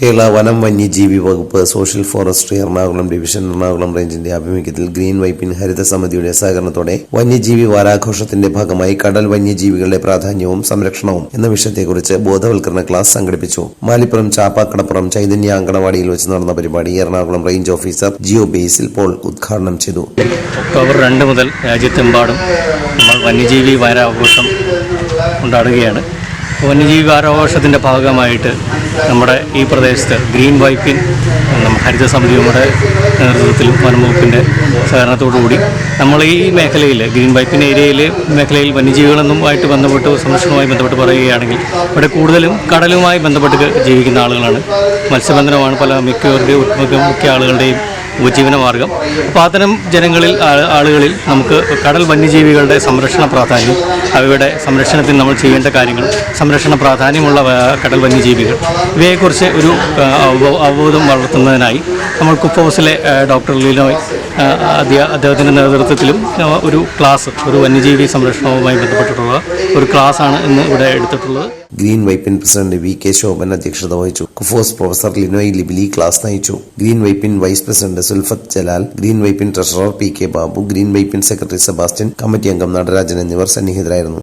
കേരള വനം വന്യജീവി വകുപ്പ് social forestry Ernakulam division Ernakulam റേഞ്ചിന്റെ ആഭിമുഖ്യത്തിൽ ഗ്രീൻ വൈപ്പിൻ ഹരിത സമിതിയുടെ സഹകരണത്തോടെ വന്യജീവി വാരാഘോഷത്തിന്റെ ഭാഗമായി കടൽ വന്യജീവികളുടെ പ്രാധാന്യവും സംരക്ഷണവും എന്ന വിഷയത്തെക്കുറിച്ച് ബോധവൽക്കരണ ക്ലാസ് സംഘടിപ്പിച്ചു. മാലിപ്പുറം ചാപ്പാക്കടപ്പുറം ചൈതന്യ അങ്കണവാടിയിൽ വെച്ച് നടന്ന പരിപാടി എറണാകുളം റേഞ്ച് ഓഫീസർ ജിയോ ബേസിൽ പോൾ ഉദ്ഘാടനം ചെയ്തു. ഒക്ടോബർ രണ്ട് മുതൽ രാജ്യത്തെമ്പാടും നമ്മൾ വന്യജീവി വാരാഘോഷം കൊണ്ടാടുകയാണ് വന്യജീവി വാരാഘോഷത്തിന്റെ ഭാഗമായിട്ട് നമ്മുടെ ഈ പ്രദേശത്ത് ഗ്രീൻ വൈപ്പിൻ ഹരിത സമിതിയുടെ നേതൃത്വത്തിലും വനംവകുപ്പിന്റെ സഹകരണത്തോടുകൂടി നമ്മൾ ഈ മേഖലയിൽ ഗ്രീൻ വൈപ്പിൻ ഏരിയയിൽ മേഖലയിൽ വന്യജീവികളെന്നുമായിട്ട് ബന്ധപ്പെട്ട് സംരക്ഷണവുമായി ബന്ധപ്പെട്ട് പറയുകയാണെങ്കിൽ ഇവിടെ കൂടുതലും കടലുമായി ബന്ധപ്പെട്ട് ജീവിക്കുന്ന ആളുകളാണ്. മത്സ്യബന്ധനമാണ് പല മിക്കവരുടെയും മിക്ക മിക്ക ആളുകളുടെയും ഉപജീവന മാർഗം. അപ്പോൾ അത്തരം ജനങ്ങളിൽ ആളുകളിൽ നമുക്ക് കടൽ വന്യജീവികളുടെ സംരക്ഷണ പ്രാധാന്യം അവയുടെ സംരക്ഷണത്തിന് നമ്മൾ ചെയ്യേണ്ട കാര്യങ്ങൾ സംരക്ഷണ പ്രാധാന്യമുള്ള കടൽ വന്യജീവികൾ ഇവയെക്കുറിച്ച് ഒരു അവബോധം വളർത്തുന്നതിനായി നമ്മൾ കുപ്പോസിലെ ഡോക്ടർ അധ്യ- അദ്ദേഹത്തിന്റെ നേതൃത്വത്തിലും ഒരു ക്ലാസ് ഒരു വന്യജീവി സംരക്ഷണവുമായി ബന്ധപ്പെട്ടിട്ടുള്ള ഒരു ക്ലാസ്സാണ് ഇന്ന് ഇവിടെ എടുത്തിട്ടുള്ളത്. Green Vypin president V K Shobhan അധ്യക്ഷത വഹിച്ചു. കുഫോസ് പ്രൊഫസർ ലിനോയ് ലിബിലി ക്ലാസ് നയിച്ചു. Green Vypin vice president Sulfath Jalal green Vypin treasurer P K Babu green Vypin secretary Sebastian committee അംഗം നടരാജൻ എന്നിവർ സന്നിഹിതരായിരുന്നു.